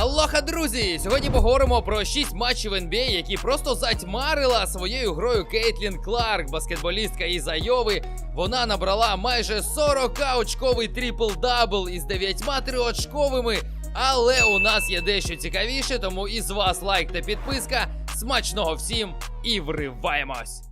Алоха, друзі! Сьогодні поговоримо про 6 матчів NBA, які просто затьмарила своєю грою Кейтлін Кларк, баскетболістка із Айови. Вона набрала майже 40-очковий трипл-дабл із 9 очковими. Але у нас є дещо цікавіше, тому із вас лайк та підписка. Смачного всім і вриваємось!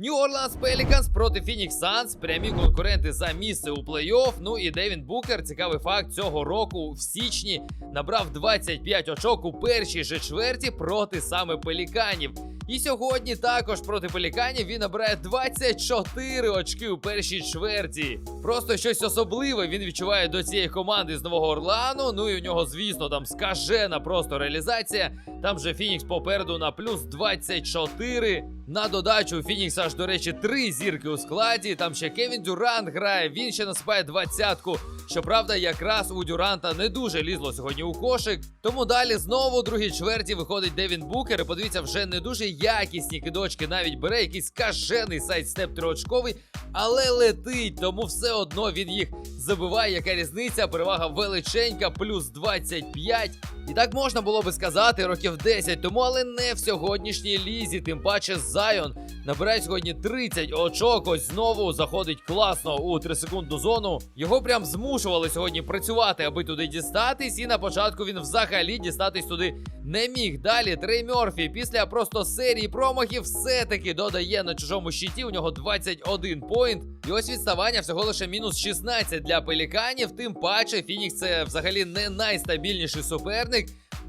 New Orleans Pelicans проти Phoenix Suns, прямі конкуренти за місце у плей-офф. Ну і Девін Букер, цікавий факт цього року в січні набрав 25 очок у першій же чверті проти саме Пеліканів. І сьогодні також проти Пеліканів він набирає 24 очки у першій чверті. Просто щось особливе він відчуває до цієї команди з Нового Орлану. Ну і у нього, звісно, там скажена просто реалізація. Там же Фінікс попереду на плюс 24. На додачу у Фінікса аж, до речі, три зірки у складі. Там ще Кевін Дюрант грає, він ще насипає двадцятку. Щоправда, якраз у Дюранта не дуже лізло сьогодні у кошик. Тому далі знову у другій чверті виходить Девін Букер. І подивіться, вже не дуже якісні кидочки. Навіть бере якийсь скажений сайт-степ триочковий, але летить, тому все одно він їх забиває. Яка різниця? Перевага величенька, плюс 25. І так можна було би сказати років 10 тому, але не в сьогоднішній лізі. Тим паче Зайон набирає сьогодні 30 очок. Ось знову заходить класно у 3-секундну зону. Його прям змушували сьогодні працювати, аби туди дістатись. І на початку він взагалі дістатись туди не міг. Далі Трей Мьорфі після просто серії промахів все-таки додає на чужому щиті. У нього 21 поінт. І ось відставання всього лише мінус 16 для пеліканів. Тим паче Фінікс це взагалі не найстабільніший суперник.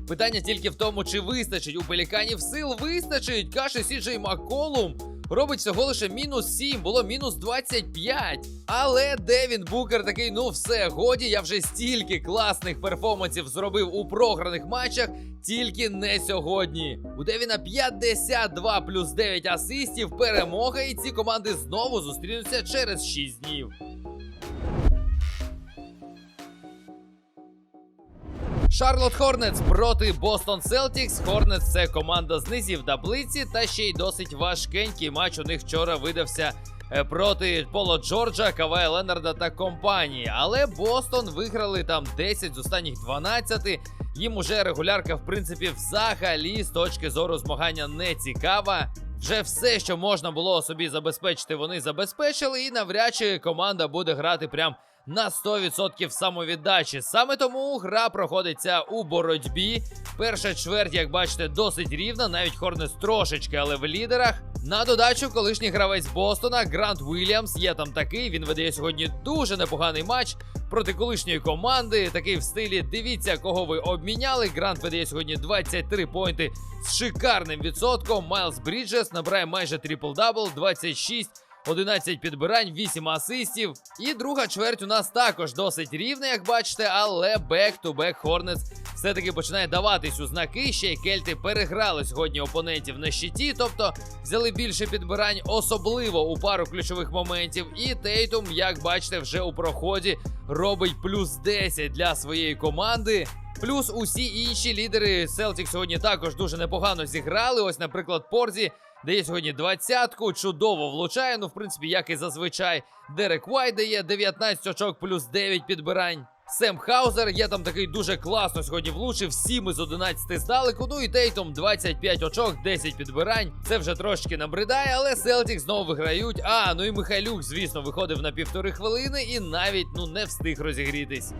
Питання тільки в тому, чи вистачить у пеліканів сил. Вистачить. Каже Сіджей Макколум. Робить всього лише мінус 7, було мінус 25. Але Девін Букер такий, ну все, годі, я вже стільки класних перформансів зробив у програних матчах, тільки не сьогодні. У Девіна 52 плюс 9 асистів, перемога, і ці команди знову зустрінуться через 6 днів. Шарлот Хорнетс проти Бостон Селтікс. Хорнетс це команда з низів таблиці, та ще й досить важкенький матч. У них вчора видався е, проти Поло Джорджа, Кавая Ленарда та компанії. Але Бостон виграли там 10 з останніх 12. Їм уже регулярка, в принципі, взагалі з точки зору змагання не цікава. Вже все, що можна було собі забезпечити, вони забезпечили, і навряд чи команда буде грати прям на 100% самовіддачі. Саме тому гра проходиться у боротьбі. Перша чверть, як бачите, досить рівна. Навіть Хорнес трошечки, але в лідерах. На додачу, колишній гравець Бостона Грант Уільямс є там такий. Він видає сьогодні дуже непоганий матч проти колишньої команди. Такий в стилі дивіться, кого ви обміняли. Грант видає сьогодні 23 поінти з шикарним відсотком. Майлз Бріджес набирає майже трипл-дабл, 26 11 підбирань, 8 асистів. І друга чверть у нас також досить рівна, як бачите, але бек-ту-бек Hornets все-таки починає даватись у знаки. Ще й кельти переграли сьогодні опонентів на щиті, тобто взяли більше підбирань, особливо у пару ключових моментів. І Тейтум, як бачите, вже у проході робить плюс 10 для своєї команди. Плюс усі інші лідери Celtics сьогодні також дуже непогано зіграли. Ось, наприклад, Порзі дає сьогодні двадцятку, чудово влучає. Ну, в принципі, як і зазвичай. Дерек Вайт дає 19 очок плюс 9 підбирань. Сем Хаузер є там такий дуже класно сьогодні влучив 7 із 11 здалеку. Ну і Тейтом 25 очок, 10 підбирань. Це вже трошки набридає, але Селтік знову виграють. А, ну і Михайлюк, звісно, виходив на півтори хвилини і навіть ну не встиг розігрітись.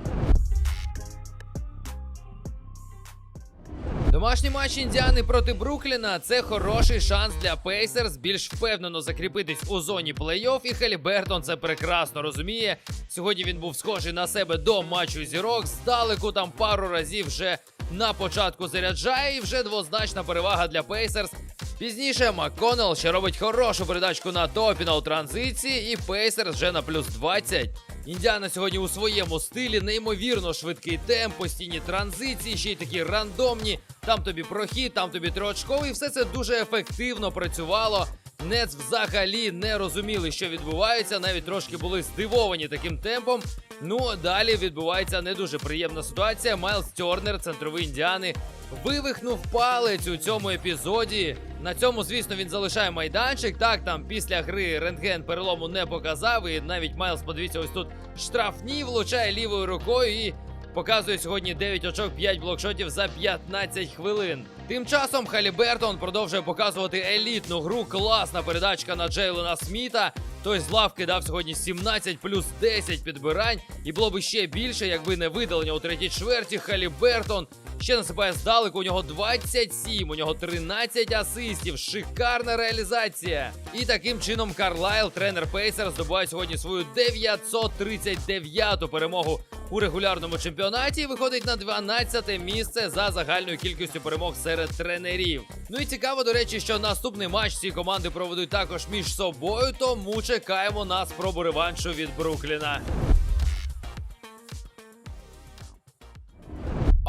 Домашній матч Індіани проти Брукліна це хороший шанс для Пейсерс більш впевнено закріпитись у зоні плей-офф, і Хелібертон це прекрасно розуміє. Сьогодні він був схожий на себе до матчу зірок. Здалеку там пару разів вже на початку заряджає, і вже двозначна перевага для Пейсерс. Пізніше МакКоннелл ще робить хорошу передачку на топіна у транзиції, і Пейсерс вже на плюс 20. Індіана сьогодні у своєму стилі неймовірно швидкий темп, постійні транзиції, ще й такі рандомні. Там тобі прохід, там тобі триочковий. Все це дуже ефективно працювало. Нец взагалі не розуміли, що відбувається. Навіть трошки були здивовані таким темпом. Ну далі відбувається не дуже приємна ситуація. Майлз Тернер, центровий індіани, вивихнув палець у цьому епізоді. На цьому, звісно, він залишає майданчик. Так, там після гри рентген перелому не показав. І навіть Майлз, подивіться, ось тут штрафні влучає лівою рукою і показує сьогодні 9 очок, 5 блокшотів за 15 хвилин. Тим часом Халібертон продовжує показувати елітну гру. Класна передачка на Джейлена Сміта. Той з лавки дав сьогодні 17 плюс 10 підбирань. І було б ще більше, якби не видалення у третій чверті. Халібертон ще насипає здалеку. У нього 27, у нього 13 асистів. Шикарна реалізація. І таким чином Карлайл, тренер Пейсер, здобуває сьогодні свою 939-ту перемогу у регулярному чемпіонаті. і Виходить на 12 місце за загальною кількістю перемог серед тренерів. Ну і цікаво, до речі, що наступний матч ці команди проведуть також між собою, тому чекаємо на спробу реваншу від Брукліна.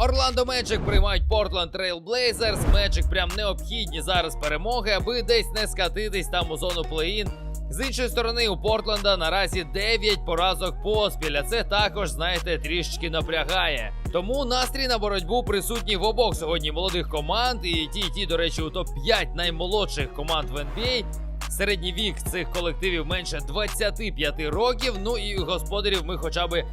Орландо Меджик приймають Портленд Трейл Блейзерс. Меджик прям необхідні зараз перемоги, аби десь не скатитись там у зону плей-ін. З іншої сторони, у Портленда наразі 9 поразок поспіль. А це також, знаєте, трішечки напрягає. Тому настрій на боротьбу присутній в обох сьогодні молодих команд. І ті, і ті, до речі, у топ-5 наймолодших команд в NBA. Середній вік цих колективів менше 25 років. Ну і господарів ми хоча би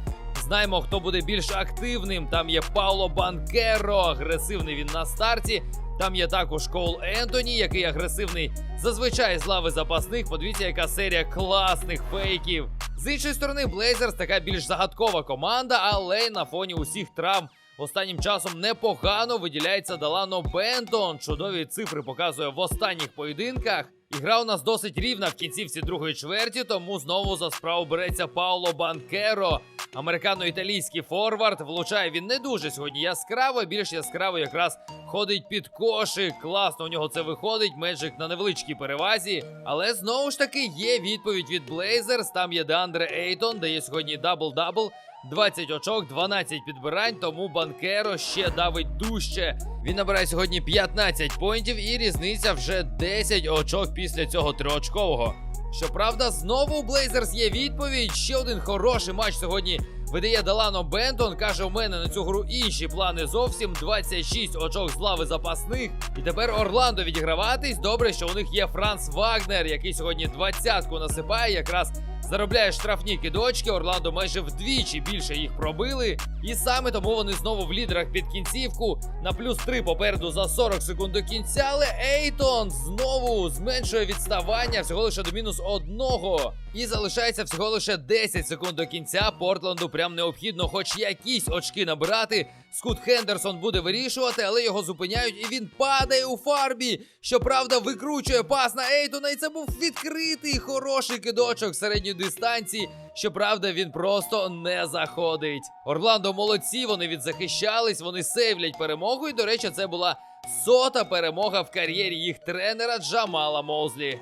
знаємо, хто буде більш активним. Там є Пауло Банкеро, агресивний він на старті. Там є також Коул Ентоні, який агресивний зазвичай з лави запасних. Подивіться, яка серія класних фейків. З іншої сторони, Блейзерс така більш загадкова команда, але на фоні усіх травм останнім часом непогано виділяється Далано Бентон. Чудові цифри показує в останніх поєдинках. І гра у нас досить рівна в кінцівці другої чверті, тому знову за справу береться Пауло Банкеро. Американо-італійський форвард влучає він не дуже сьогодні яскраво. Більш яскраво якраз ходить під кошик. Класно у нього це виходить. Меджик на невеличкій перевазі. Але знову ж таки є відповідь від Блейзерс. Там є Деандре Ейтон, дає сьогодні дабл-дабл. 20 очок, 12 підбирань, тому Банкеро ще давить дужче. Він набирає сьогодні 15 поінтів і різниця вже 10 очок після цього триочкового. Щоправда, знову у Блейзерс є відповідь. Ще один хороший матч сьогодні видає Далано Бентон. Каже, у мене на цю гру інші плани зовсім. 26 очок з лави запасних. І тепер Орландо відіграватись. Добре, що у них є Франц Вагнер, який сьогодні двадцятку насипає. Якраз заробляє штрафні кидочки. Орландо майже вдвічі більше їх пробили. І саме тому вони знову в лідерах під кінцівку. На плюс 3 попереду за 40 секунд до кінця. Але Ейтон знову зменшує відставання всього лише до мінус одного. І залишається всього лише 10 секунд до кінця. Портленду прям необхідно, хоч якісь очки набирати. Скут Хендерсон буде вирішувати, але його зупиняють, і він падає у фарбі. Щоправда, викручує пас на Ейтона, і це був відкритий хороший кидочок середньої дистанції. Щоправда, він просто не заходить. Орландо молодці, вони відзахищались, вони сейвлять перемогу. І, до речі, це була сота перемога в кар'єрі їх тренера Джамала Моузлі.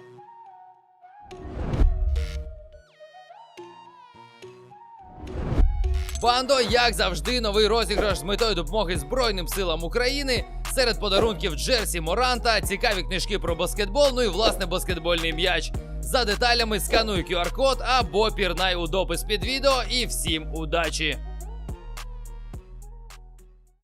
Бандо, як завжди, новий розіграш з метою допомоги Збройним силам України. Серед подарунків Джерсі Моранта, цікаві книжки про баскетбол, ну і власне баскетбольний м'яч. За деталями скануй QR-код або пірнай у допис під відео. І всім удачі!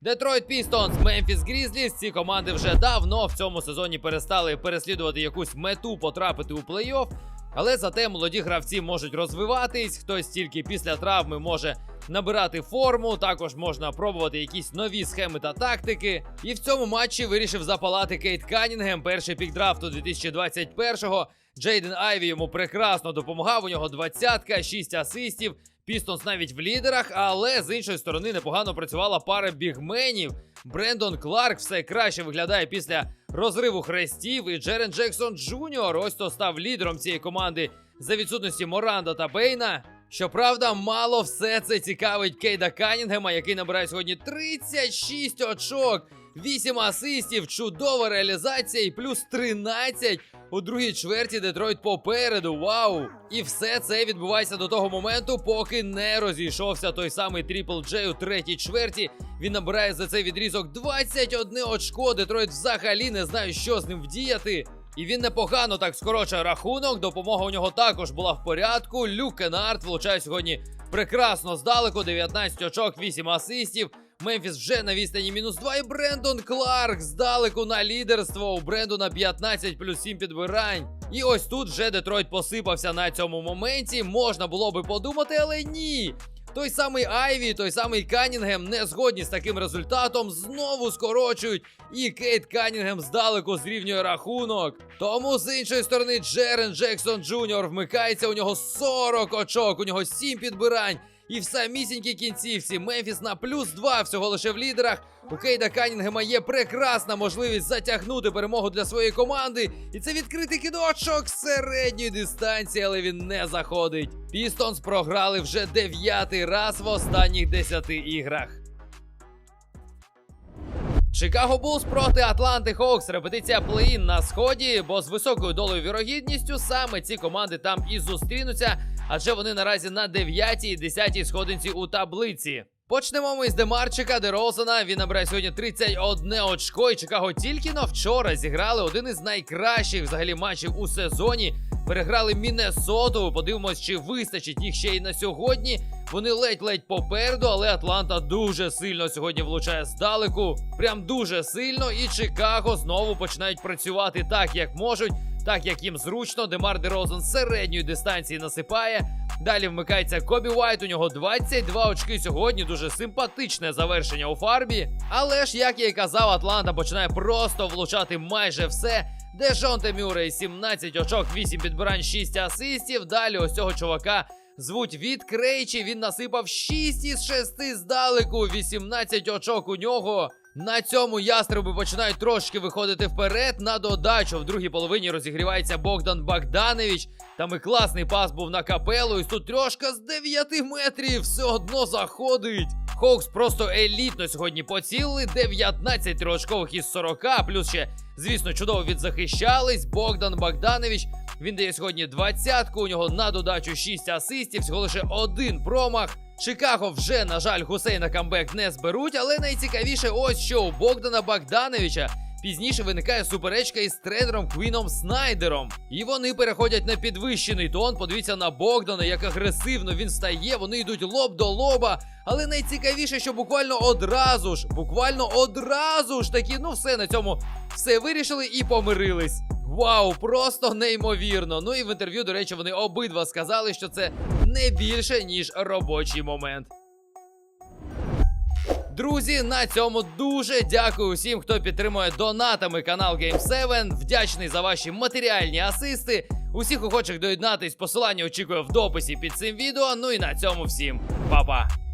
Детройт Пістонс, Мемфіс Грізліс. Ці команди вже давно в цьому сезоні перестали переслідувати якусь мету потрапити у плей-офф. Але зате молоді гравці можуть розвиватись. Хтось тільки після травми може набирати форму. Також можна пробувати якісь нові схеми та тактики. І в цьому матчі вирішив запалати Кейт Канінгем. Перший пік драфту 2021-го. Джейден Айві йому прекрасно допомагав. У нього двадцятка, 6 асистів. Пістонс навіть в лідерах, але з іншої сторони непогано працювала пара бігменів. Брендон Кларк все краще виглядає після розриву хрестів. І Джерен Джексон Джуніор ось то став лідером цієї команди за відсутності Моранда та Бейна. Щоправда, мало все це цікавить Кейда Канінгема, який набирає сьогодні 36 очок, 8 асистів, чудова реалізація і плюс 13 у другій чверті Детройт попереду. Вау! І все це відбувається до того моменту, поки не розійшовся той самий Трипл Джей у третій чверті. Він набирає за цей відрізок 21 очко. Детройт взагалі не знає, що з ним вдіяти. І він непогано так скорочує рахунок. Допомога у нього також була в порядку. Люк Кенард влучає сьогодні прекрасно здалеку. 19 очок, 8 асистів. Мемфіс вже на відстані мінус 2. І Брендон Кларк здалеку на лідерство. У Брендона 15 плюс 7 підбирань. І ось тут вже Детройт посипався на цьому моменті. Можна було би подумати, але ні. Той самий Айві, той самий Канінгем не згодні з таким результатом, знову скорочують. І Кейт Канінгем здалеку зрівнює рахунок. Тому з іншої сторони Джерен Джексон Джуніор вмикається. У нього 40 очок, у нього 7 підбирань. І в самісінькій кінцівці Мемфіс на плюс 2 всього лише в лідерах. У Кейда Канінгема є прекрасна можливість затягнути перемогу для своєї команди. І це відкритий кидочок з середньої дистанції, але він не заходить. Пістонс програли вже дев'ятий раз в останніх 10 іграх. Чикаго Булс проти Атланти Хоукс. Репетиція плей-ін на сході, бо з високою долею вірогідністю саме ці команди там і зустрінуться, адже вони наразі на 9 і 10 сходинці у таблиці. Почнемо ми з Демарчика Дерозана. Він набирає сьогодні 31 очко. І Чикаго тільки на вчора зіграли один із найкращих взагалі матчів у сезоні. Переграли Міннесоту. Подивимось, чи вистачить їх ще й на сьогодні. Вони ледь-ледь попереду, але Атланта дуже сильно сьогодні влучає здалеку. Прям дуже сильно. І Чикаго знову починають працювати так, як можуть, так як їм зручно. Демар Дерозен з середньої дистанції насипає. Далі вмикається Кобі Уайт. У нього 22 очки сьогодні. Дуже симпатичне завершення у фарбі. Але ж, як я і казав, Атланта починає просто влучати майже все. Дежонте Мюррей 17 очок, 8 підбирань, 6 асистів. Далі ось цього чувака звуть від Крейчі. Він насипав 6 із 6 здалеку, 18 очок у нього. На цьому ястреби починають трошки виходити вперед. На додачу в другій половині розігрівається Богдан Богданович. Там і класний пас був на капелу. І тут трьошка з 9 метрів все одно заходить. Хоукс просто елітно сьогодні поцілили. 19 триочкових із 40, плюс ще, звісно, чудово відзахищались. Богдан Богданович. Він дає сьогодні двадцятку. У нього на додачу 6 асистів, всього лише один промах. Чикаго вже, на жаль, гусей на камбек не зберуть, але найцікавіше ось що у Богдана Богдановича. Пізніше виникає суперечка із тренером Квіном Снайдером. І вони переходять на підвищений тон. Подивіться на Богдана, як агресивно він стає. Вони йдуть лоб до лоба. Але найцікавіше, що буквально одразу ж, буквально одразу ж такі, ну все на цьому все вирішили і помирились. Вау, просто неймовірно. Ну і в інтерв'ю, до речі, вони обидва сказали, що це не більше, ніж робочий момент. Друзі, на цьому дуже дякую всім, хто підтримує донатами канал Game7. Вдячний за ваші матеріальні асисти. Усіх охочих доєднатись, посилання очікую в дописі під цим відео. Ну і на цьому всім па-па.